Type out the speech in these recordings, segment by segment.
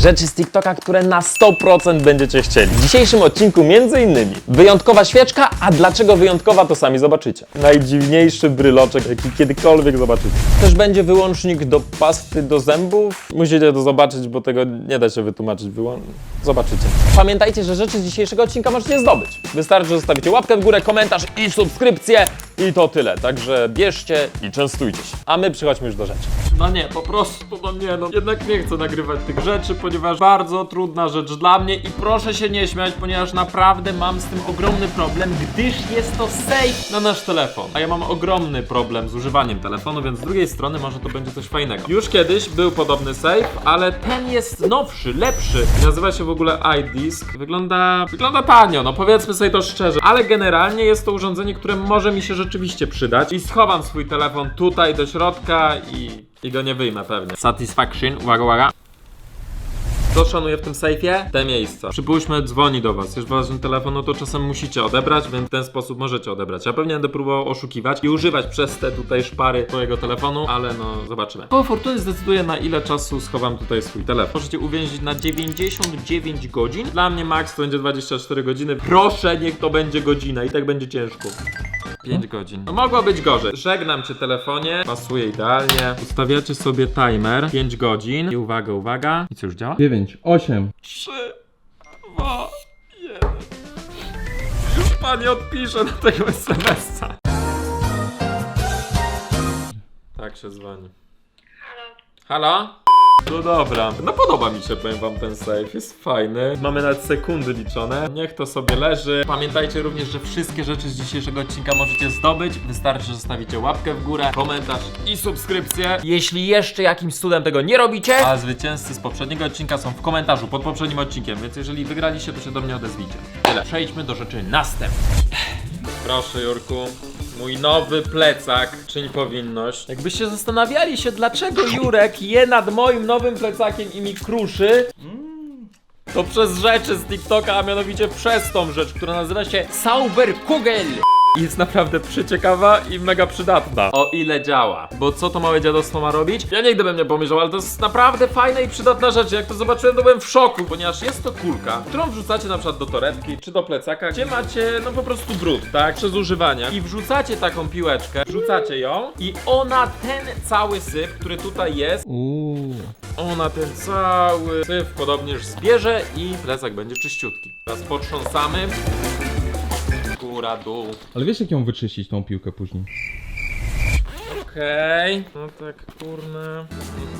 rzeczy z TikToka, które na 100% będziecie chcieli. W dzisiejszym odcinku innymi wyjątkowa świeczka, a dlaczego wyjątkowa to sami zobaczycie. Najdziwniejszy bryloczek, jaki kiedykolwiek zobaczycie. Też będzie wyłącznik do pasty do zębów. Musicie to zobaczyć, bo tego nie da się wytłumaczyć. Wyłą... Zobaczycie. Pamiętajcie, że rzeczy z dzisiejszego odcinka możecie zdobyć. Wystarczy, że zostawicie łapkę w górę, komentarz i subskrypcję i to tyle. Także bierzcie i częstujcie się. A my przechodźmy już do rzeczy. No nie, po prostu, no nie, no jednak nie chcę nagrywać tych rzeczy, bardzo trudna rzecz dla mnie i proszę się nie śmiać, ponieważ naprawdę mam z tym ogromny problem, gdyż jest to safe na nasz telefon. A ja mam ogromny problem z używaniem telefonu, więc z drugiej strony może to będzie coś fajnego. Już kiedyś był podobny safe, ale ten jest nowszy, lepszy. Nazywa się w ogóle iDisk. Wygląda, wygląda tanio, no powiedzmy sobie to szczerze, ale generalnie jest to urządzenie, które może mi się rzeczywiście przydać i schowam swój telefon tutaj do środka i i go nie wyjmę pewnie. Satisfaction, uwaga, uwaga. Co szanuję w tym sejfie? Te miejsca. Przypuśćmy, dzwoni do was, jest ważny telefon, no to czasem musicie odebrać, więc w ten sposób możecie odebrać. Ja pewnie będę próbował oszukiwać i używać przez te tutaj szpary twojego telefonu, ale no zobaczymy. Po fortuny zdecyduje na ile czasu schowam tutaj swój telefon. Możecie uwięzić na 99 godzin. Dla mnie max to będzie 24 godziny. Proszę, niech to będzie godzina i tak będzie ciężko. 5 godzin. No mogło być gorzej. Żegnam cię telefonie. Pasuje idealnie. Ustawiacie sobie timer 5 godzin. I uwaga, uwaga. I co już działa? 9, 8. 3, 2, 1. Już pani odpisze na tego SMS-a. Tak się dzwoni. Halo? No dobra, no podoba mi się, powiem wam ten safe, jest fajny. Mamy nawet sekundy liczone. Niech to sobie leży. Pamiętajcie również, że wszystkie rzeczy z dzisiejszego odcinka możecie zdobyć. Wystarczy, że zostawicie łapkę w górę, komentarz i subskrypcję. Jeśli jeszcze jakimś cudem tego nie robicie, a zwycięzcy z poprzedniego odcinka są w komentarzu pod poprzednim odcinkiem, więc jeżeli wygraliście, to się do mnie odezwijcie. Tyle. Przejdźmy do rzeczy następnych. Proszę, Jurku. Mój nowy plecak. Czyń powinność. Jakbyście zastanawiali się, dlaczego Jurek je nad moim nowym plecakiem i mi kruszy, to przez rzeczy z TikToka, a mianowicie przez tą rzecz, która nazywa się Sauberkugel. Jest naprawdę przyciekawa i mega przydatna. O ile działa. Bo co to małe dziadostwo ma robić? Ja nigdy bym nie pomyślał, ale to jest naprawdę fajna i przydatna rzecz. Jak to zobaczyłem, to byłem w szoku, ponieważ jest to kulka, którą wrzucacie na przykład do torebki czy do plecaka, gdzie macie no po prostu brud, tak? Przez używanie. I wrzucacie taką piłeczkę, wrzucacie ją i ona ten cały syf, który tutaj jest, Uuu. ona ten cały syf podobnież zbierze i plecak będzie czyściutki. Teraz potrząsamy. Góra, dół. Ale wiesz jak ją wyczyścić tą piłkę później? Okej. No tak, kurne.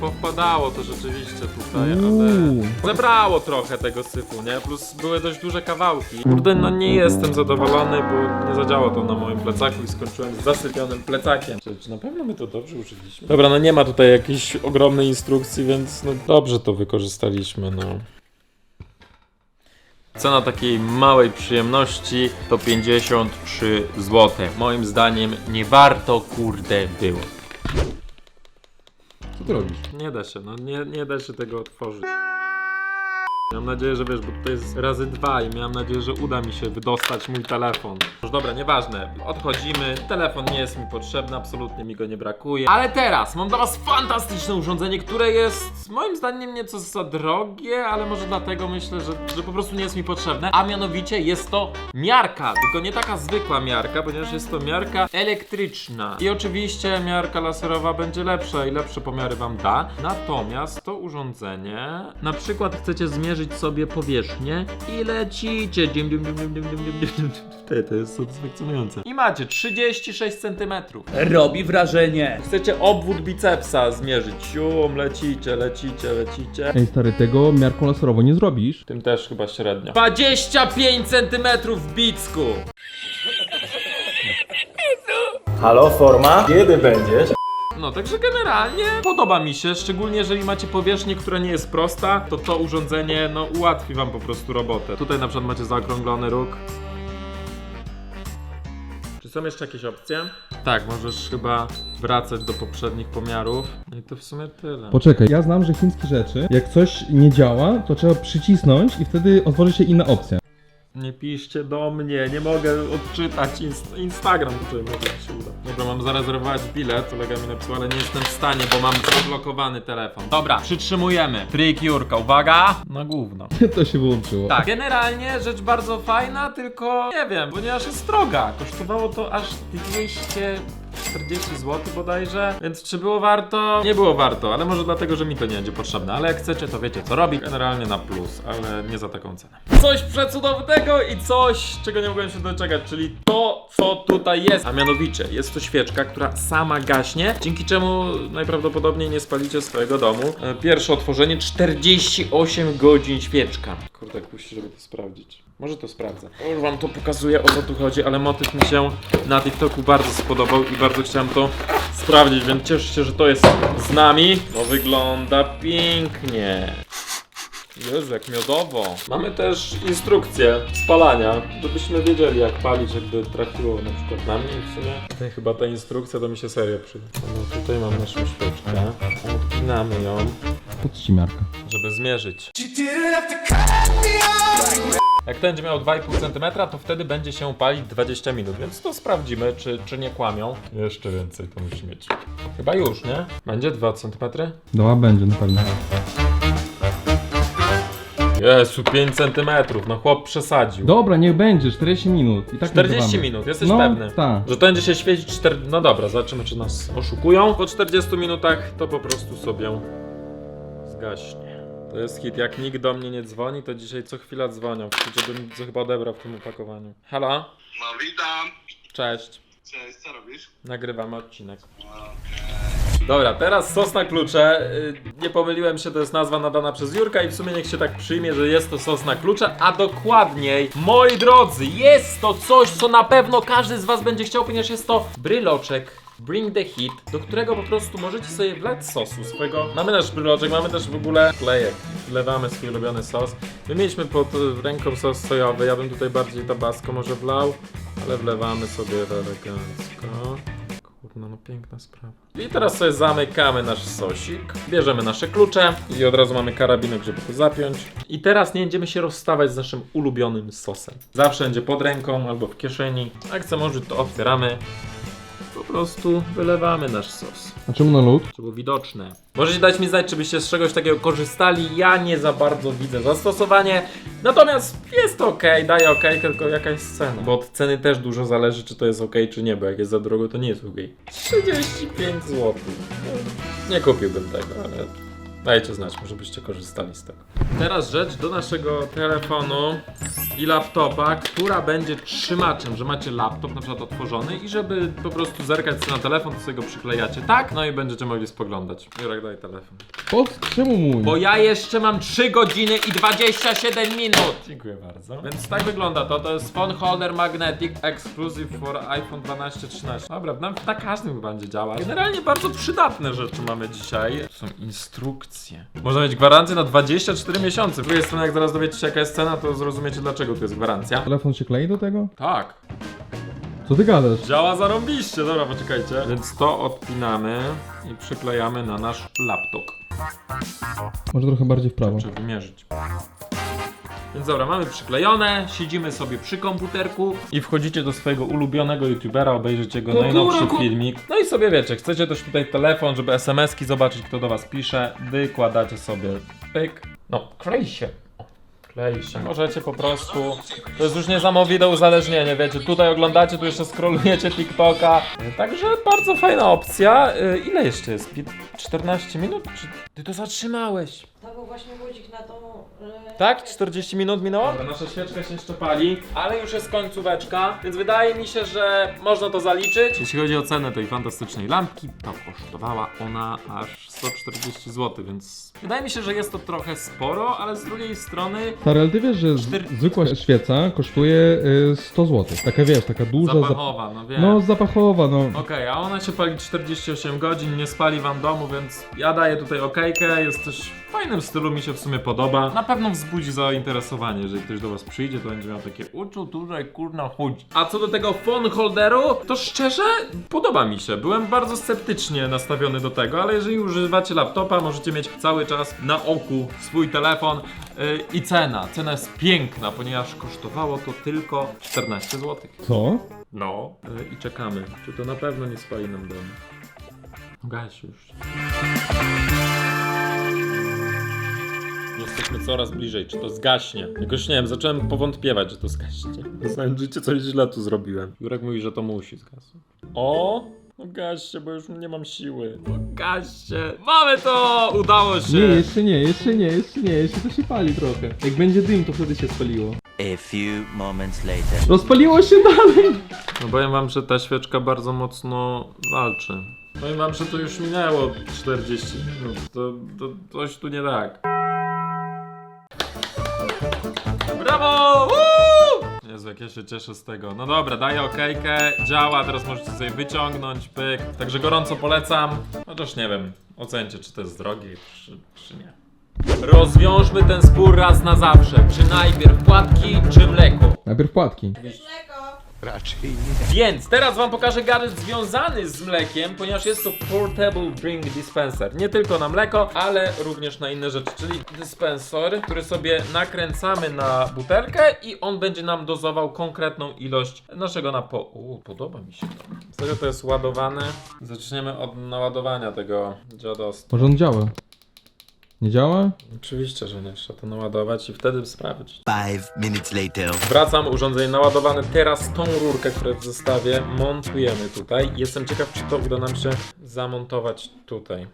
No, Powpadało to rzeczywiście tutaj, ale... Uuu. Zebrało trochę tego syfu, nie? Plus były dość duże kawałki. Kurde, no nie jestem zadowolony, bo nie zadziałało to na moim plecaku i skończyłem z zasypionym plecakiem. Czy, czy na pewno my to dobrze użyliśmy? Dobra, no nie ma tutaj jakiejś ogromnej instrukcji, więc no dobrze to wykorzystaliśmy, no. Cena takiej małej przyjemności to 53 zł. Moim zdaniem nie warto kurde było. Co ty robisz? Nie da się, no nie, nie da się tego otworzyć. Mam nadzieję, że wiesz, bo to jest razy dwa i miałem nadzieję, że uda mi się wydostać mój telefon. Już dobra, nieważne, odchodzimy, telefon nie jest mi potrzebny, absolutnie mi go nie brakuje. Ale teraz mam dla was fantastyczne urządzenie, które jest moim zdaniem nieco za drogie, ale może dlatego myślę, że, że po prostu nie jest mi potrzebne. A mianowicie jest to miarka, tylko nie taka zwykła miarka, ponieważ jest to miarka elektryczna. I oczywiście miarka laserowa będzie lepsza i lepsze pomiary wam da. Natomiast to urządzenie, na przykład chcecie zmierzyć sobie powierzchnię i lecicie. Dim, dim, dim, dim, dim, dim, dim, dim. To jest satysfakcjonujące. I macie 36 cm. Robi wrażenie. Chcecie obwód bicepsa zmierzyć. Sium, lecicie, lecicie, lecicie. Ej stary, tego miarką laserową nie zrobisz. Tym też chyba średnio. 25 cm w bicku. Halo, forma? Kiedy będziesz? No, także generalnie podoba mi się, szczególnie jeżeli macie powierzchnię, która nie jest prosta, to to urządzenie, no, ułatwi wam po prostu robotę. Tutaj na przykład macie zaokrąglony róg. Czy są jeszcze jakieś opcje? Tak, możesz chyba wracać do poprzednich pomiarów. No i to w sumie tyle. Poczekaj, ja znam, że chińskie rzeczy, jak coś nie działa, to trzeba przycisnąć i wtedy otworzy się inna opcja. Nie piszcie do mnie, nie mogę odczytać inst- Instagram, który może się uda. Dobra, mam zarezerwować bilet, kolega mi napisał, ale nie jestem w stanie, bo mam zablokowany telefon. Dobra, przytrzymujemy. Trik Jurka, uwaga! Na gówno. To się wyłączyło. Tak, generalnie rzecz bardzo fajna, tylko nie wiem, ponieważ jest droga. Kosztowało to aż 240 zł bodajże, więc czy było warto? Nie było warto, ale może dlatego, że mi to nie będzie potrzebne. Ale jak chcecie, to wiecie co robić. Generalnie na plus, ale nie za taką cenę. Coś przecudownego i coś, czego nie mogłem się doczekać, czyli to, co tutaj jest. A mianowicie, jest to świeczka, która sama gaśnie, dzięki czemu najprawdopodobniej nie spalicie swojego domu. E, Pierwsze otworzenie 48 godzin świeczka. Kurde, jak puści, żeby to sprawdzić. Może to sprawdzę. Już wam to pokazuję, o co tu chodzi, ale motyw mi się na TikToku bardzo spodobał i bardzo chciałem to sprawdzić, więc cieszę się, że to jest z nami. To wygląda pięknie. Jezu, jak miodowo. Mamy też instrukcję spalania, żebyśmy wiedzieli jak palić, jakby trafiło na przykład na mnie w sumie. Tutaj chyba ta instrukcja to mi się serio przyda. No tutaj mam naszą świeczkę. Odpinamy ją, Podci miarka. żeby zmierzyć. Jak ten będzie miał 2,5 cm, to wtedy będzie się palić 20 minut, więc to sprawdzimy, czy, czy nie kłamią. Jeszcze więcej to musi mieć. Chyba już, nie? Będzie 2 cm? Doła będzie na pewno. Jezu, 5 cm, no chłop przesadził. Dobra, niech będzie, 40 minut. I tak 40 nagrywamy. minut, jesteś no, pewny? Tak. Że to będzie się świecić 4... No dobra, zobaczymy czy nas oszukują. Po 40 minutach to po prostu sobie zgaśnie. To jest hit, jak nikt do mnie nie dzwoni, to dzisiaj co chwila dzwonią. Chcecie, bym co chyba odebrał w tym opakowaniu. Halo? No witam. Cześć. Cześć, co robisz? Nagrywamy odcinek. Dobra, teraz sos na klucze. Y, Nie pomyliłem się, to jest nazwa nadana przez Jurka i w sumie niech się tak przyjmie, że jest to sos na klucze, a dokładniej, moi drodzy, jest to coś, co na pewno każdy z was będzie chciał, ponieważ jest to bryloczek. Bring the heat, do którego po prostu możecie sobie wlać sosu swojego. Mamy nasz bryloczek, mamy też w ogóle klejek. Wlewamy swój ulubiony sos. My mieliśmy pod ręką sos sojowy, ja bym tutaj bardziej tabasco może wlał, ale wlewamy sobie elegancko. Kurno, no piękna sprawa. I teraz sobie zamykamy nasz sosik, bierzemy nasze klucze i od razu mamy karabinek, żeby to zapiąć. I teraz nie będziemy się rozstawać z naszym ulubionym sosem. Zawsze będzie pod ręką albo w kieszeni. Jak chcemy użyć, to otwieramy. Po prostu wylewamy nasz sos. A czemu na lód? Żeby było widoczne. Możecie dać mi znać, czy byście z czegoś takiego korzystali. Ja nie za bardzo widzę zastosowanie. Natomiast jest ok, daje ok, tylko jakaś cena. Bo od ceny też dużo zależy, czy to jest ok, czy nie, bo jak jest za drogo, to nie jest ok. 35 zł. Nie kupiłbym tego, ale dajcie znać, może byście korzystali z tego. Teraz rzecz do naszego telefonu i laptopa, która będzie trzymaczem, że macie laptop na przykład otworzony i żeby po prostu zerkać sobie na telefon, to sobie go przyklejacie tak, no i będziecie mogli spoglądać. Jurek, daj telefon. Pod czemu mój? Bo ja jeszcze mam 3 godziny i 27 minut. Dziękuję bardzo. Więc tak wygląda to. To jest phone holder magnetic exclusive for iPhone 12 13. Dobra, na, na każdym chyba będzie działać. Generalnie bardzo przydatne rzeczy mamy dzisiaj. To są instrukcje. Można mieć gwarancję na 24 miesiące. Z drugiej strony, jak zaraz dowiecie się jaka jest cena, to zrozumiecie dlaczego tu jest gwarancja. Telefon się klei do tego? Tak. Co ty gadasz? Działa zarąbiście. Dobra, poczekajcie. Więc to odpinamy i przyklejamy na nasz laptop. Może trochę bardziej w prawo. Trzeba wymierzyć. Więc dobra, mamy przyklejone, siedzimy sobie przy komputerku i wchodzicie do swojego ulubionego youtubera, obejrzeć jego najnowszy filmik. No i sobie wiecie, chcecie też tutaj telefon, żeby SMS-ki zobaczyć, kto do was pisze, wykładacie sobie pyk. No, klej się. O, Klei się. Możecie po prostu. To jest już niesamowite uzależnienie, wiecie. Tutaj oglądacie, tu jeszcze scrollujecie TikToka. Także bardzo fajna opcja. Y, Ile jeszcze jest? Pię- 14 minut? Czy ty to zatrzymałeś? To był właśnie budzik na tą... e, Tak? 40 minut minęło? Dobra, nasza świeczka się jeszcze pali, ale już jest końcóweczka, więc wydaje mi się, że można to zaliczyć. Jeśli chodzi o cenę tej fantastycznej lampki, to kosztowała ona aż 140 zł, więc wydaje mi się, że jest to trochę sporo, ale z drugiej strony Stary, ale ty wiesz, że z- Cztery- zwykła świeca kosztuje y, 100 zł. Taka wiesz, taka duża. zap- zapachowa, no wiem. No, zapachowa, no. Okej, a ona się pali 48 godzin, nie spali wam domu, więc ja daję tutaj okejkę, jest też fajnym stylu, mi się w sumie podoba. Na pewno wzbudzi zainteresowanie, jeżeli ktoś do was przyjdzie, to będzie miał takie uczu tutaj kurna chodzi. A co do tego phone holderu, to szczerze podoba mi się. Byłem bardzo sceptycznie nastawiony do tego, ale jeżeli używacie laptopa, możecie mieć cały czas na oku swój telefon yy, i cena. Cena jest piękna, ponieważ kosztowało to tylko 14 zł. Co? No, yy, i czekamy. Czy to na pewno nie spali nam dom? Gaś już. Jesteśmy coraz bliżej, czy to zgaśnie. Jakoś nie wiem, zacząłem powątpiewać, że to zgaśnie. Znając życie, coś źle tu zrobiłem. Jurek mówi, że to musi zgasnąć. O! No gaście, bo już nie mam siły. No gaście. Mamy to! Udało się! Nie, jeszcze nie, jeszcze nie, jeszcze nie, jeszcze to się pali trochę. Jak będzie dym, to wtedy się spaliło. A few moments later. Rozpaliło się dalej! No powiem wam, że ta świeczka bardzo mocno walczy. Powiem wam, że to już minęło 40 minut. To, to coś tu nie tak. Jezu, jak ja się cieszę z tego. No dobra, daję okejkę, działa, teraz możecie sobie wyciągnąć, pyk. Także gorąco polecam. Chociaż nie wiem, ocencie, czy to jest drogie, czy, czy nie. Rozwiążmy ten spór raz na zawsze. Czy najpierw płatki, czy mleko? Najpierw płatki. Mleko. Więc teraz wam pokażę gadżet związany z mlekiem, ponieważ jest to Portable Drink Dispenser. Nie tylko na mleko, ale również na inne rzeczy, czyli dyspensor, który sobie nakręcamy na butelkę i on będzie nam dozował konkretną ilość naszego napoju. U, podoba mi się to. Z tego to jest ładowane. Zaczniemy od naładowania tego dziadostwa. Może on działa. Nie działa? Oczywiście, że nie. Trzeba to naładować i wtedy sprawdzić. Five minutes later. Wracam, urządzenie naładowane. Teraz tą rurkę, którą w zestawie, montujemy tutaj. Jestem ciekaw, czy to uda nam się zamontować tutaj.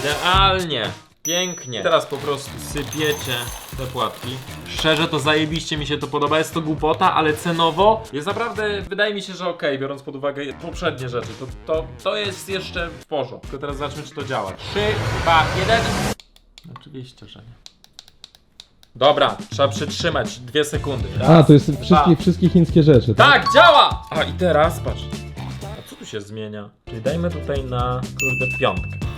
Idealnie! Pięknie. Teraz po prostu sypiecie te płatki. Szczerze to zajebiście mi się to podoba. Jest to głupota, ale cenowo jest naprawdę, wydaje mi się, że okej, biorąc pod uwagę poprzednie rzeczy. To, to, to jest jeszcze w porządku. Tylko teraz zobaczmy, czy to działa. 3, 2, 1. Oczywiście, że nie. Dobra, trzeba przytrzymać dwie sekundy. Raz, A, to jest wszystkie, wszystkie chińskie rzeczy, tak? Tak, działa! A i teraz patrz. A co tu się zmienia? Czyli dajmy tutaj na kurde piątkę.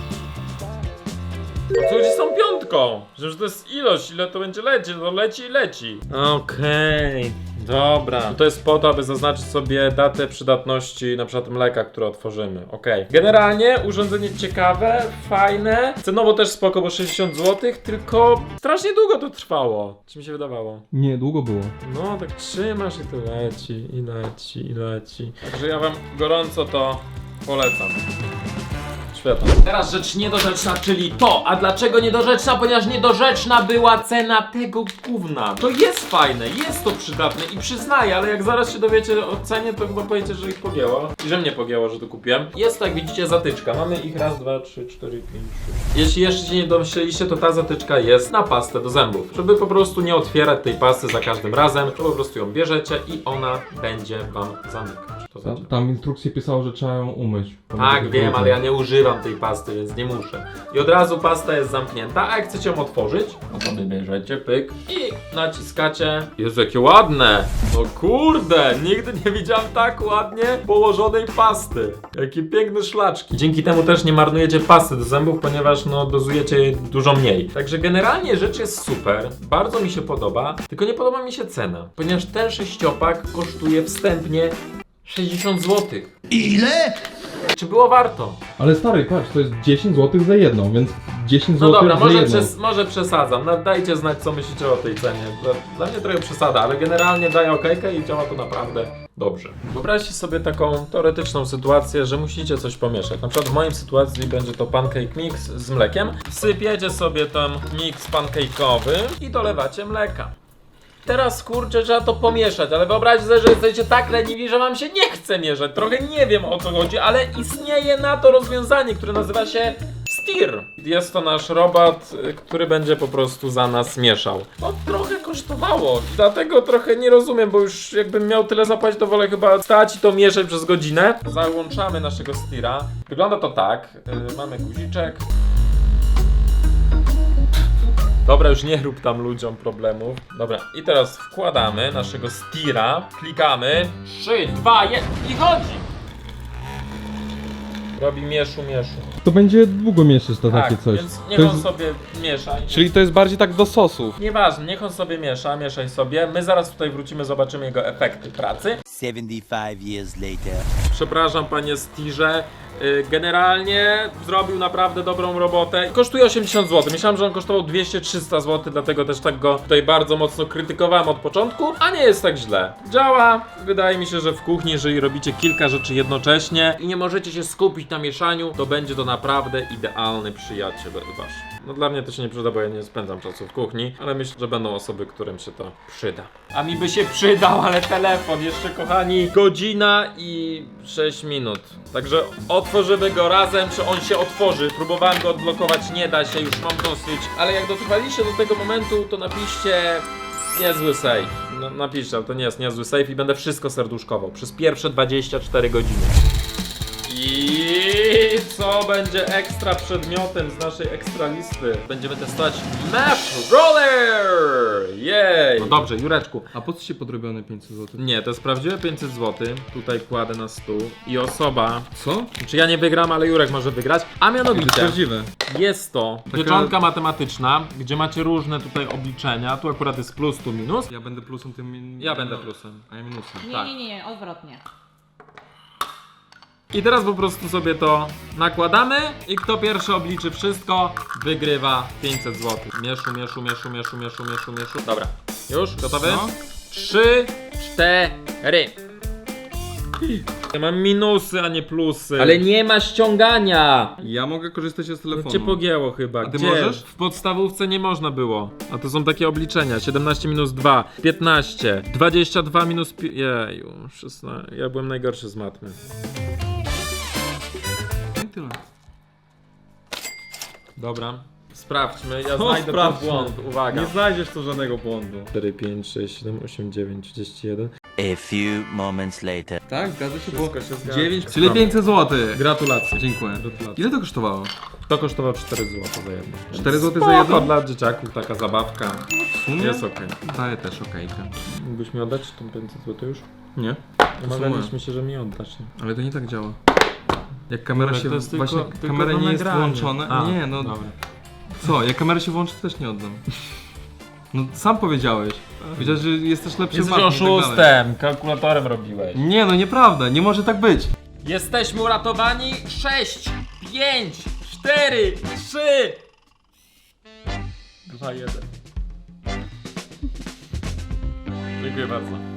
O co chodzi z tą piątką? Że to jest ilość, ile to będzie lecieć, to leci i leci. Okej, dobra. To jest po to, aby zaznaczyć sobie datę przydatności na przykład mleka, które otworzymy. Okej. Generalnie urządzenie ciekawe, fajne, cenowo też spoko, bo 60 zł, tylko strasznie długo to trwało. Czy mi się wydawało? Nie, długo było. No, tak trzymasz i to leci, i leci, i leci. Także ja wam gorąco to polecam. Świetnie. Teraz rzecz niedorzeczna, czyli to. A dlaczego niedorzeczna? Ponieważ niedorzeczna była cena tego gówna. To jest fajne, jest to przydatne i przyznaję, ale jak zaraz się dowiecie o cenie, to chyba powiecie, że ich pogięło. I że mnie pogięło, że to kupiłem. Jest to, jak widzicie, zatyczka. Mamy ich raz, dwa, trzy, cztery, pięć, sześć. Jeśli jeszcze się nie domyśleliście, to ta zatyczka jest na pastę do zębów. Żeby po prostu nie otwierać tej pasty za każdym razem, to po prostu ją bierzecie i ona będzie wam zamykać. To Tam, tam w instrukcji pisało, że trzeba ją umyć. Tak, wiem, ale ja nie używam tej pasty, więc nie muszę. I od razu pasta jest zamknięta, a jak chcecie ją otworzyć, no to wybierzecie pyk i naciskacie. Jezu, jakie ładne! No kurde, nigdy nie widziałem tak ładnie położonej pasty. Jakie piękne szlaczki. Dzięki temu też nie marnujecie pasty do zębów, ponieważ no dozujecie jej dużo mniej. Także generalnie rzecz jest super, bardzo mi się podoba, tylko nie podoba mi się cena, ponieważ ten sześciopak kosztuje wstępnie 60 zł. Ile? Czy było warto? Ale stary, patrz, to jest 10 zł za jedną, więc 10 No zł dobra, za może, jedną. przes może przesadzam. No, dajcie znać, co myślicie o tej cenie. Dla, dla mnie trochę przesada, ale generalnie daję okejkę i działa to naprawdę dobrze. Wyobraźcie sobie taką teoretyczną sytuację, że musicie coś pomieszać. Na przykład w mojej sytuacji będzie to pancake mix z mlekiem. Sypiecie sobie ten mix pancake'owy i dolewacie mleka. Teraz kurczę, trzeba to pomieszać, ale wyobraźcie sobie, że jesteście tak leniwi, że wam się nie chce mieszać. Trochę nie wiem o co chodzi, ale istnieje na to rozwiązanie, które nazywa się Stir. Jest to nasz robot, y, który będzie po prostu za nas mieszał. To trochę kosztowało, dlatego trochę nie rozumiem, bo już jakbym miał tyle zapłacić, to wolę chyba stać i to mieszać przez godzinę. Załączamy naszego Stira. Wygląda to tak, y, mamy guziczek, Dobra, już nie rób tam ludziom problemów. Dobra, i teraz wkładamy naszego stira, klikamy. 3, 2, 1 i chodzi! Robi mieszu, mieszu. To będzie długo mieszyć to Tak, takie coś. więc niech To on jest, sobie miesza. czyli to jest bardziej tak do sosów. Nieważne, niech on sobie miesza, mieszaj sobie. My zaraz tutaj wrócimy, zobaczymy jego efekty pracy. 75 years later. Przepraszam panie Stirze. Y, Generalnie zrobił naprawdę dobrą robotę. Kosztuje 80 zł. Myślałem, że on kosztował 200-300 zł, dlatego też tak go tutaj bardzo mocno krytykowałem od początku, a nie jest tak źle. Działa. Wydaje mi się, że w kuchni, jeżeli robicie kilka rzeczy jednocześnie i nie możecie się skupić na mieszaniu, to będzie to naprawdę idealny przyjaciel wasz. No dla mnie to się nie przyda, bo ja nie spędzam czasu w kuchni, ale myślę, że będą osoby, którym się to przyda. A mi by się przydał, ale telefon jeszcze, kochani, godzina i 6 minut. Także otworzymy go razem, czy on się otworzy. Próbowałem go odblokować, nie da się, już mam dosyć. Ale jak dotrwaliście do tego momentu, to napiszcie niezły save. No, napiszcie, ale to nie jest niezły save i będę wszystko serduszkował przez pierwsze 24 godziny. Co będzie ekstra przedmiotem z naszej ekstra listy? Będziemy testować Mash Roller! Jej! No dobrze, Jureczku. A po co się podrobione 500 zł? Nie, to jest prawdziwe 500 zł. Tutaj kładę na stół. I osoba, Co? czy ja nie wygram, ale Jurek może wygrać. A mianowicie, Prawdziwe. jest to pieczonka matematyczna, gdzie macie różne tutaj obliczenia. Tu akurat jest plus, tu minus. Ja będę plusem tym... min- Ja będę plusem. A ja minusem. Nie, Tak. nie, nie, nie, odwrotnie. I teraz po prostu sobie to nakładamy i kto pierwszy obliczy wszystko, wygrywa 500 zł. Mieszu, mieszu, mieszu, mieszu, mieszu, mieszu, mieszu. Dobra, już? Gotowy? No. Trzy, cztery. Ja mam minusy, a nie plusy. Ale nie ma ściągania! Ja mogę korzystać z telefonu. Cię pogięło chyba. A ty Gdzie? możesz? W podstawówce nie można było. A to są takie obliczenia. 17 minus 2, 15, 22 minus 5. Jeju, 16. Ja byłem najgorszy z matmy. Dobra. Sprawdźmy, ja Co znajdę sprawdźmy? błąd. Uwaga. Nie znajdziesz tu żadnego błędu. 4, 5, 6, 7, 8, 9, 31. A few moments later. Tak, zgadza się, bo Wszystko się zgadza. 9, czyli 500 zł. Gratulacje. Dziękuję. Gratulacje. Ile to kosztowało? To kosztowało 4 zł za jedno. 4 zł za Spoko, jedno? dla dzieciaków taka zabawka. W sumie? Jest okej. Daję też okejkę. Mógłbyś mi oddać tą 500 zł już? Nie? Umawialiśmy się, że mi oddasz. Nie? Ale to nie tak działa. Jak kamera Ale się to jest tylko- właśnie tylko kamera do nie jest nagrania. włączona. A, nie, no Dobra. co? Jak kamera się włączy, to też nie oddam. No sam powiedziałeś. Powiedziałeś, że jesteś lepszy w Jesteś matmie i tak dalej. oszustem, kalkulatorem robiłeś. Nie, no nieprawda, nie może tak być. Jesteśmy uratowani. 6, 5, 4, 3, 2, 1. Dziękuję bardzo.